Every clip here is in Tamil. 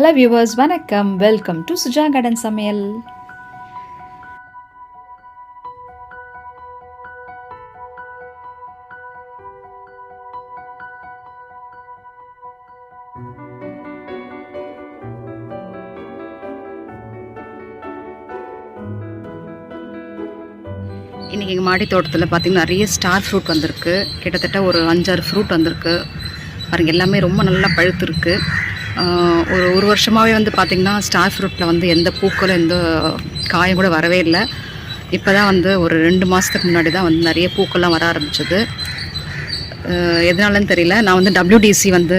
ஹலோ வியூவர்ஸ் வணக்கம். வெல்கம் டு சுஜா கார்டன் சமையல். இன்றைக்கி எங்கள் மாடி தோட்டத்தில் பார்த்திங்கன்னா நிறைய ஸ்டார் ஃப்ரூட் வந்திருக்கு. கிட்டத்தட்ட ஒரு அஞ்சாறு ஃப்ரூட் வந்திருக்கு. பாருங்கள் எல்லாமே ரொம்ப நல்லா பழுத்துருக்கு. ஒரு ஒரு வருஷமாகவே வந்து பார்த்திங்கன்னா ஸ்டார் ஃப்ரூட்டில் வந்து எந்த பூக்களும் எந்த காயும் கூட வரவே இல்லை. இப்போ தான் வந்து ஒரு ரெண்டு மாதத்துக்கு முன்னாடி தான் வந்து நிறைய பூக்கள்லாம் வர ஆரம்பிச்சது. எதனாலன்னு தெரியல. நான் வந்து டபிள்யூடிசி வந்து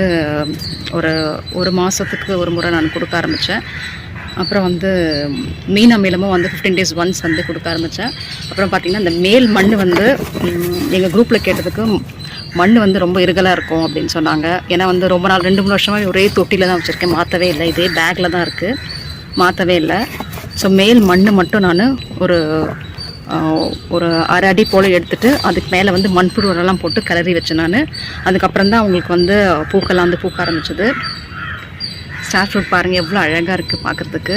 ஒரு ஒரு மாதத்துக்கு ஒரு முறை நான் கொடுக்க ஆரம்பித்தேன் அப்புறம் வந்து மீன் அமிலமும் வந்து ஃபிஃப்டீன் டேஸ் ஒன்ஸ் வந்து கொடுக்க ஆரம்பித்தேன் அப்புறம் பார்த்திங்கன்னா இந்த மேல் மண் வந்து எங்கள் குரூப்பில் கேட்டதுக்கு மண் வந்து ரொம்ப இருகலாக இருக்கும் அப்படின்னு சொன்னாங்க. ஏன்னா வந்து ரொம்ப நாள் ரெண்டு மூணு வருஷமாக ஒரே தொட்டியில் தான் வச்சுருக்கேன். மாற்றவே இல்லை. இதே பேக்கில் தான் இருக்குது மாற்றவே இல்லை. ஸோ மேல் மண் மட்டும் நான் ஒரு ஒரு அரை அடி போல் எடுத்துகிட்டு அதுக்கு மேலே வந்து மண்புழு உரம்லாம் போட்டு கிளறி வச்சேன் நான். அதுக்கப்புறம் தான் அவங்களுக்கு வந்து பூக்கெல்லாம் வந்து பூக்க ஆரம்பிச்சது. ஸ்டார் ஃப்ரூட் பாருங்கள் எவ்வளோ அழகாக இருக்குது பார்க்குறதுக்கு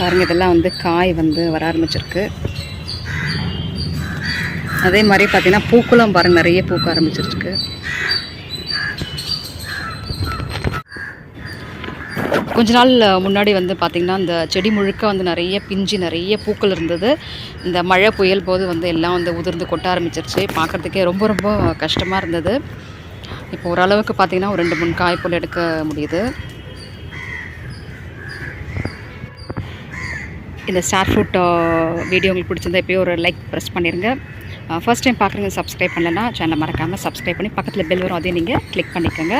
பாருங்கள் இதெல்லாம் வந்து காய் வந்து வர ஆரம்பிச்சிருக்கு. அதே மாதிரி பார்த்தீங்கன்னா பூக்களும் பாருங்கள் நிறைய பூக்க ஆரம்பிச்சிருக்கு. கொஞ்ச நாள் முன்னாடி வந்து பார்த்திங்கன்னா இந்த செடி முழுக்க வந்து நிறைய பிஞ்சு நிறைய பூக்கள் இருந்தது. இந்த மழை புயல் போது வந்து எல்லாம் வந்து உதிர்ந்து கொட்ட ஆரம்பிச்சிருச்சு. பார்க்குறதுக்கே ரொம்ப ரொம்ப கஷ்டமாக இருந்தது. இப்போ ஓரளவுக்கு பார்த்திங்கன்னா ஒரு ரெண்டு மூணு காய் போல் எடுக்க முடியுது. இந்த ஸ்டார் ஃப்ரூட் வீடியோ உங்களுக்கு பிடிச்சிருந்தா எப்பயும் ஒரு லைக் ப்ரெஸ் பண்ணிடுங்க ஃபர்ஸ்ட் டைம் பார்க்குறீங்க சப்ஸ்கிரைப் பண்ணலன்னா சேனலை மறக்காமல் சப்ஸ்கிரைப் பண்ணி பக்கத்தில் பெல் வரும் அதையும் நீங்கள் கிளிக் பண்ணிக்கோங்க.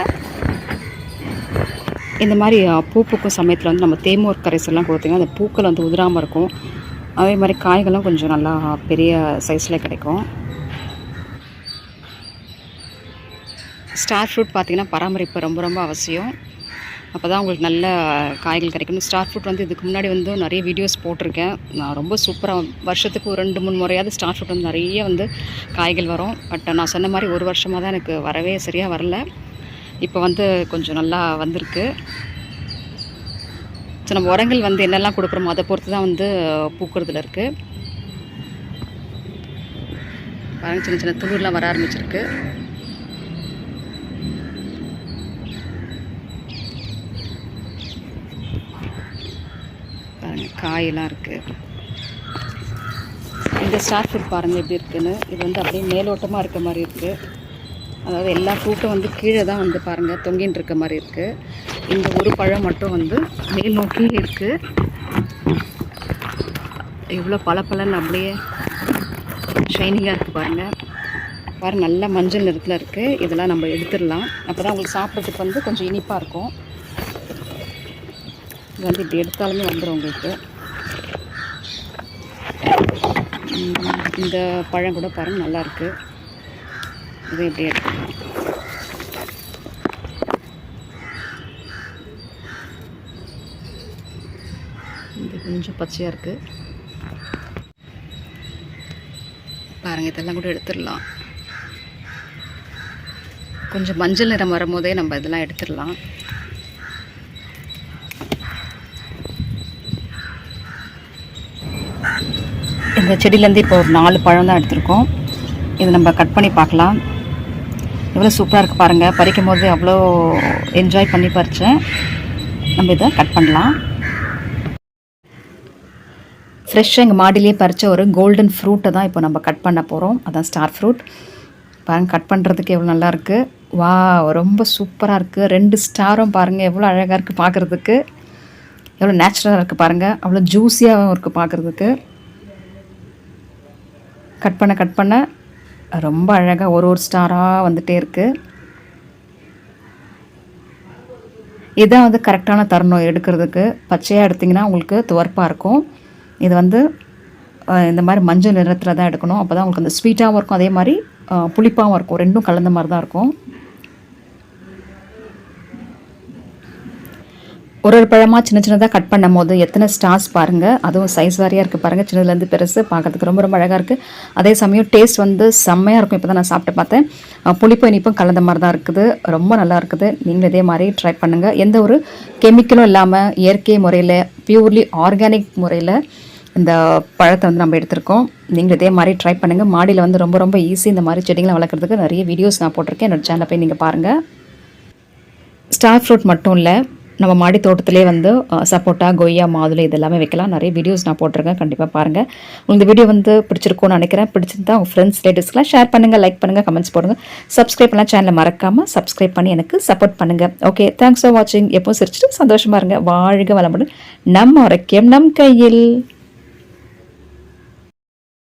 இந்த மாதிரி பூ பூக்கும் சமயத்தில் வந்து நம்ம தேமூர் கரைசல்லாம் கொடுத்தீங்கன்னா அந்த பூக்கள் வந்து உதிராமல் இருக்கும். அதே மாதிரி காய்களும் கொஞ்சம் நல்லா பெரிய சைஸில் கிடைக்கும். ஸ்டார் ஃப்ரூட் பார்த்திங்கன்னா பராமரிப்பு ரொம்ப ரொம்ப அவசியம். அப்போ தான் உங்களுக்கு நல்ல காய்கள் கிடைக்கும் ஸ்டார் ஃப்ரூட் வந்து இதுக்கு முன்னாடி வந்து நிறைய வீடியோஸ் போட்டிருக்கேன். நான் ரொம்ப சூப்பராக வருஷத்துக்கு ஒரு ரெண்டு மூணு முறையாவது ஸ்டார் ஃப்ரூட் வந்து நிறைய வந்து காய்கள் வரும். பட் நான் சொன்ன மாதிரி ஒரு வருஷமாக தான் எனக்கு வரவே சரியாக வரல. இப்போ வந்து கொஞ்சம் நல்லா வந்திருக்கு. ஸோ நம்ம உரங்கள் வந்து என்னெல்லாம் கொடுக்குறோமோ அதை பொறுத்து தான் வந்து பூக்கிறதுல இருக்குது பாருங்கள் சின்ன சின்ன துளிர்லாம் வர ஆரம்பிச்சிருக்கு. காயெல்லாம் இருக்குது இந்த ஸ்டார் ஃப்ரூட் பாருங்கள் எப்படி இருக்குதுன்னு இது வந்து அப்படியே மேலோட்டமாக இருக்க மாதிரி இருக்குது அதாவது எல்லா ஃப்ரூட்டும் வந்து கீழே தான் வந்து பாருங்கள் தொங்கின்னு இருக்க மாதிரி இருக்குது இந்த ஒரு பழம் மட்டும் வந்து மேல் நோக்கி இருக்குது இவ்வளோ பளபளன்னு அப்படியே ஷைனிங்காக இருக்குது பாருங்கள் பாரு நல்ல மஞ்சள் நிறத்தில் இருக்குது இதெல்லாம் நம்ம எடுத்துடலாம். அப்போ தான் உங்களுக்கு சாப்பிட்றதுக்கு வந்து கொஞ்சம் இனிப்பாக இருக்கும். இது வந்து இப்படி எடுத்தாலுமே வந்துடும் உங்களுக்கு. இந்த பழம் கூட பாருங்கள் நல்லா இருக்குது இது இப்படி எடுத்துக்கலாம். இது கொஞ்சம் பச்சையாக இருக்குது பாருங்கள் இதெல்லாம் கூட எடுத்துடலாம். கொஞ்சம் மஞ்சள் நிறம் வரும்போதே நம்ம இதெல்லாம் எடுத்துடலாம். இந்த செடியிலேருந்து இப்போ ஒரு நாலு பழம் தான் எடுத்திருக்கோம். இது நம்ம கட் பண்ணி பார்க்கலாம். எவ்வளோ சூப்பராக இருக்குது பாருங்கள் பறிக்கும் போது அவ்வளோ என்ஜாய் பண்ணி பறித்தேன் நம்ம இதை கட் பண்ணலாம். ஃப்ரெஷ்ஷாக எங்கள் மாடியிலே பறித்த ஒரு கோல்டன் ஃப்ரூட்டை தான் இப்போ நம்ம கட் பண்ண போகிறோம் அதான் ஸ்டார் ஃப்ரூட் பாருங்கள் கட் பண்ணுறதுக்கு எவ்வளோ நல்லாயிருக்கு வா ரொம்ப சூப்பராக இருக்குது ரெண்டு ஸ்டாரும் பாருங்கள் எவ்வளோ அழகாக இருக்குது பார்க்குறதுக்கு. எவ்வளோ நேச்சுரலாக இருக்குது பாருங்கள் அவ்வளோ ஜூஸியாகவும் இருக்குது பார்க்குறதுக்கு. கட் பண்ண கட் பண்ண ரொம்ப அழகாக ஒரு ஒரு ஸ்டாராக வந்துகிட்டே இருக்குது இதான் வந்து கரெக்டான தருணம் எடுக்கிறதுக்கு. பச்சையாக எடுத்திங்கன்னா உங்களுக்கு துவர்ப்பாக இருக்கும். இது வந்து இந்த மாதிரி மஞ்சள் நிறத்தில் தான் எடுக்கணும். அப்போ தான் உங்களுக்கு அந்த ஸ்வீட்டாகவும் இருக்கும். அதே மாதிரி புளிப்பாகவும் இருக்கும். ரெண்டும் கலந்த மாதிரி தான் இருக்கும். ஒரு ஒரு பழமாக சின்ன சின்னதாக கட் பண்ணும் போது எத்தனை ஸ்டார்ஸ் பாருங்கள் அதுவும் சைஸ் வாரியாக இருக்குது பாருங்கள் சின்னதுலேருந்து பெருசு. பார்க்கறதுக்கு ரொம்ப ரொம்ப அழகாக இருக்குது அதே சமயம் டேஸ்ட் வந்து செம்மையாக இருக்கும். இப்போ தான் நான் சாப்பிட்டு பார்த்தேன். புளிப்பு இனிப்பும் கலந்த மாதிரி தான் இருக்குது. ரொம்ப நல்லா இருக்குது. நீங்களும் இதே மாதிரி ட்ரை பண்ணுங்கள் எந்த ஒரு கெமிக்கலும் இல்லாமல் இயற்கை முறையில் பியூர்லி ஆர்கானிக் முறையில் இந்த பழத்தை வந்து நம்ம எடுத்திருக்கோம். நீங்கள் இதே மாதிரி ட்ரை பண்ணுங்கள் மாடியில் வந்து ரொம்ப ரொம்ப ஈஸி இந்த மாதிரி செடிகளை வளர்க்குறதுக்கு நிறைய வீடியோஸ் நான் போட்டிருக்கேன். என்னோடய சேனலை போய் நீங்கள் பாருங்கள் ஸ்டார் ஃப்ரூட் மட்டும் இல்லை நம்ம மாடி தோட்டத்திலே வந்து சப்போட்டா கொய்யா மாதுளை இது எல்லாமே வைக்கலாம். நிறைய வீடியோஸ் நான் போட்டிருக்கேன். கண்டிப்பாக பாருங்கள் உங்களுக்கு இந்த வீடியோ வந்து பிடிச்சிருக்கும்னு நினைக்கிறேன். பிடிச்சிருந்தா உங்கள் ஃப்ரெண்ட்ஸ் ரிலேட்டிவ்ஸ்லாம் ஷேர் பண்ணுங்கள் லைக் பண்ணுங்கள் கமெண்ட்ஸ் போடுங்க. சப்ஸ்கிரைப் பண்ணலாம் சேனலை மறக்காமல் சப்ஸ்கிரைப் பண்ணி எனக்கு சப்போர்ட் பண்ணுங்கள் ஓகே தேங்க்ஸ் ஃபார் வாட்சிங் எப்போ சிரிச்சிட்டு சந்தோஷமாக இருங்க. வாழ்க வளமுடன். நம்ம ஆரோக்கியம் நம் கையில்.